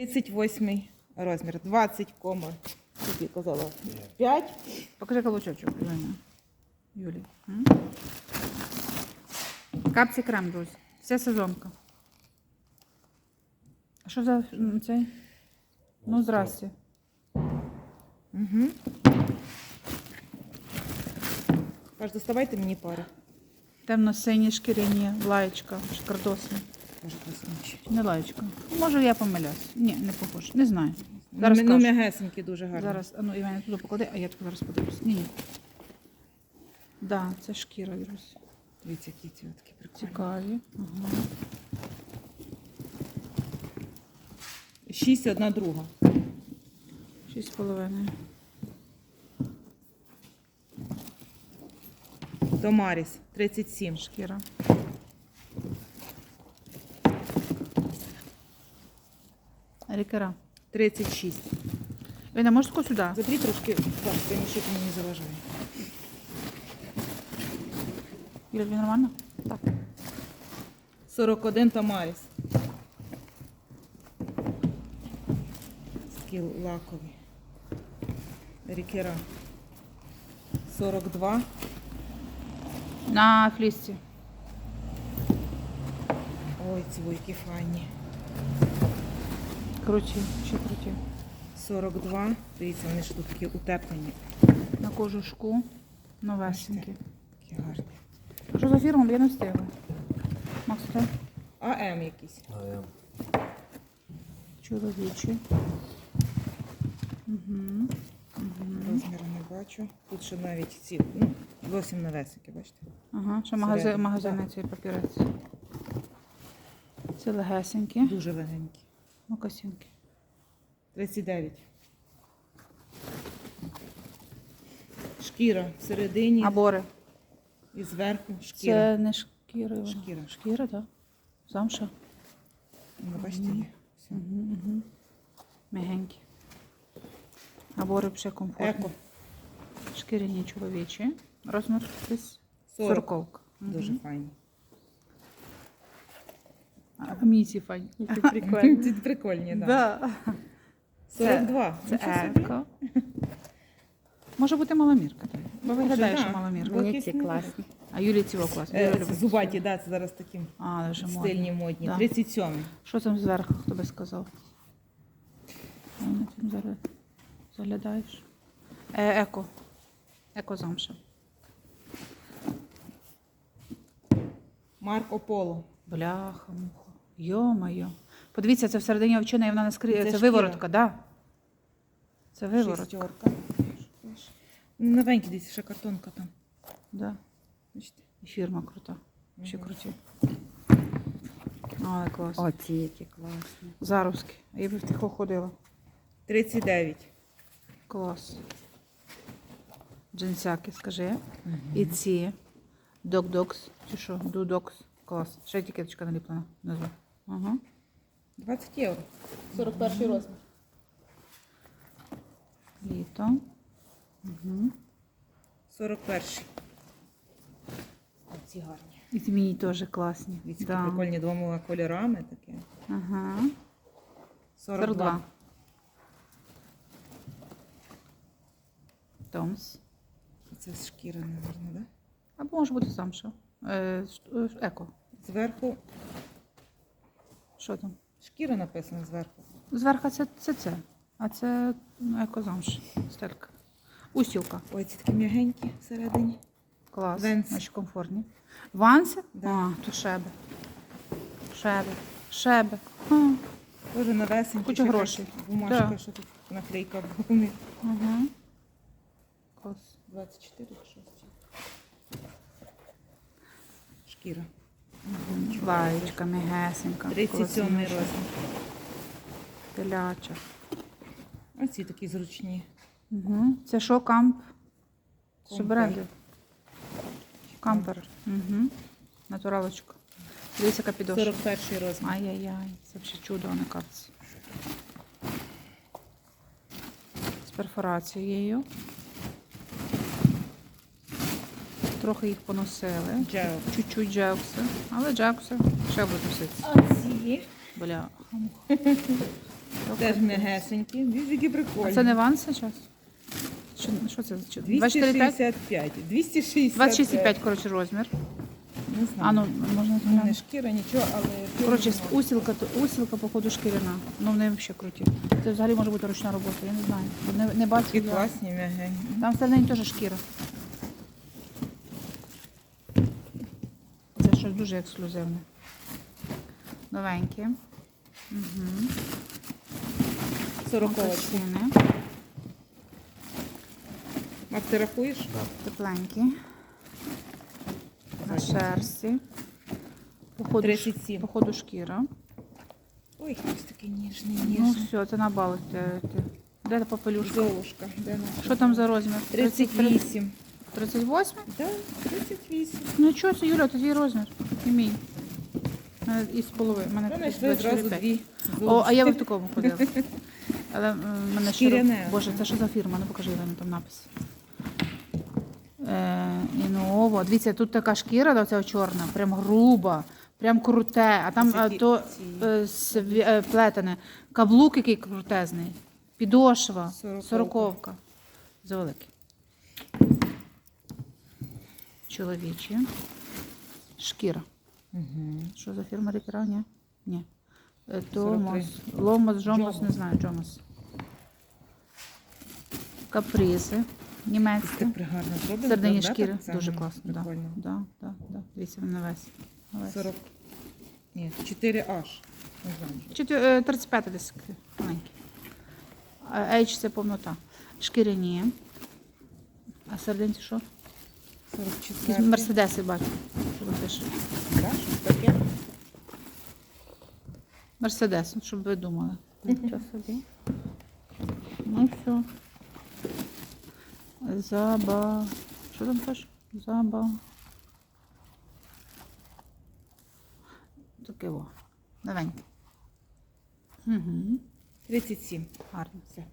38 розмір. 20 кома. Скільки казала? 5. Покажи каблучочок. Юлі. Капці крем, друзі. Вся сезонка. А що за цей? Ну, здрасте. Угу. Каже, доставайте мені пари. Темно-сині шкіряні, лаєчка, шкардосні. Може, красніші. Не лаєчка. Може, я помиляюсь. Ні, не похож. Не знаю. Зараз ну, м'ягесенькі дуже гарні. Зараз, а ну, Івана, туди поклади, а я тут зараз подивлюсь. Ні, ні. Да, це шкіра, друзі. Дивіться, які ці такі прикольні. Цікаві. Ага. 6 одна друга. Шість з половиною. Томаріс 37. Шкіра. Рікера. 36. Івана, можеш таку сюди? Заберіть трошки, так, приміщити мені не заважає. Юля, тобі нормально? Так. 41 Томаріс. Такі лакові. Рікера. 42. На флісці. Ой, ці які файні. Круті, ще круті. 42. Дивіться, вони ж тут такі утеплені. На кожушку. Новесенькі. Такі гарні. Що за фірма? Бо Я не встигла. Макс, це АМ якісь. чоловічі. Угу. Розміру не бачу. Тут ще навіть ці, ну, зовсім новесенькі, бачите? Ага, ще магазин, так. цей папірець. Це легесенькі. Дуже легенькі. Мокасинки. 39. Шкіра всередині Абори. і зверху шкіра. Це не шкіра. Шкіра. Шкіра, так. Замша. Ну, бачите, є. Все. Угу, угу. Мягенькі. Абори ще комфортні. Еко. Шкіряні чоловічі. Розмір десь 40. сороковка. Дуже файні. Ці файні. Прикольні, так. Да. 42. Це еко. Може бути маломірка. Бо виглядає, що маломірка. Мені ці класні. А Юлі ці класні. Е. Зубаті, да, це зараз такі А, стильні, модні. Да. 37. Що там зверху, хто би сказав? А, зараз заглядаєш. Е, еко. Еко замша. Марко Поло. Бляха, муха. Йо-моє. Подивіться, це всередині овчина, і вона не скриє. Це Це, виворотка, так. Да. Це виворотка. Шістерка. Новенький десь, ще картонка там. Да. Бачите? І фірма крута. Ще Мгм. круті. Але клас. О, ці які класні. Заруски. Я би в тихо ходила. 39. Клас. Джинсяки, скажи. І ці док-докс. Чи що? Дудокс. Клас. Ще етикеточка наліплена. Назву. Ага. 20 євро. 41 розмір. Літо. Угу. 41. Ці гарні. І змії теж класні. Дивіться, Да. прикольні двома кольорами такі. Ага. 42. 42. Томс. Це з шкіри, мабуть, да? Або може бути замша. Е, ш- е, еко. Зверху Що там? шкіра написана зверху. Зверху це, це це. А це ну, еко замш. Стелька. Устілка. Ой, ці такі м'ягенькі всередині. Клас. Венс. Значить комфортні. Ванси? Да. А, то шеби. Шеби. Шеби. А, Дуже новесенькі. Куча ще грошей. якась Бумажка, Да. що тут наклейка них. Угу. Клас. 24 чи щось. Шкіра. Лаєчка, мегесенька. 37 класнюча, розмір. Теляча. Оці такі зручні. Угу. Це що, камп? Що Кампер. бренди? Кампер. Угу. Натуралочка. Дивіться, яка підошва. 41 розмір. Ай-яй-яй, це вже чудо, не капці. З перфорацією. Трохи їх поносили. Чуть-чуть джекси. Але джекси ще будуть носитися. А ці Бля. Теж м'ягесенькі. Дивіться, які прикольні. А це не ван зараз? Що, що це? Що, 24,5? 265. 265. 26,5, коротше, розмір. Не знаю. А ну, можна не зглянути. шкіра, нічого, але... Коротше, усілка, то- усілка, походу, шкіряна. Ну, вони взагалі круті. Це взагалі може бути ручна робота, я не знаю. Не, не бачу. І я. класні, м'ягенькі. Там всередині теж шкіра. Це щось дуже ексклюзивне. Новеньке. Угу. Сороковочки. Ціни. Мак, ти рахуєш? Тепленькі. На шерсті. Походу, 37. походу шкіра. Ой, ось такий ніжний, Ну все, це на бал. Те- те. Де та попелюшка? Золушка. Де? Що там за розмір? 38. 38? Так, 38. Ну чого це, Юля, це твій розмір. І мій. Мене Із половини. У мене Ми тут знайшли зразу дві. О, а я би в такому ходила. Але м, мене ще... Шкіряне. Боже, це що за фірма? Ну покажи Івану там напис. Е, Інново. Дивіться, тут така шкіра, оця чорна, прям груба, прям круте. А там а, то ці. е, сві- е, плетене. Каблук який крутезний. Підошва. Сороковка. Сороковка. Завеликий. Чоловічі. Шкіра. Угу. Що за фірма Рікера? Ні? Ні. Е, 43. Томос. Ломос, Джомос, не знаю, Джомос. Капризи. Зроблено. Середині шкіри. Дуже класно. Да. Да, да, да. Дивіться, він на весь. На весь. 40. Ні, 4 аж. Не знаю. Чотир- е, 35 десь маленький. H це повнота. Шкіряні. А серединці що? 44. Якісь мерседеси бачу. Що ви пише? Щось таке. Мерседес, от щоб ви думали. Нічого собі. Ну все. Заба. Що там пише? Заба. Таке во. Новеньке. Угу. 37. Гарно. Все.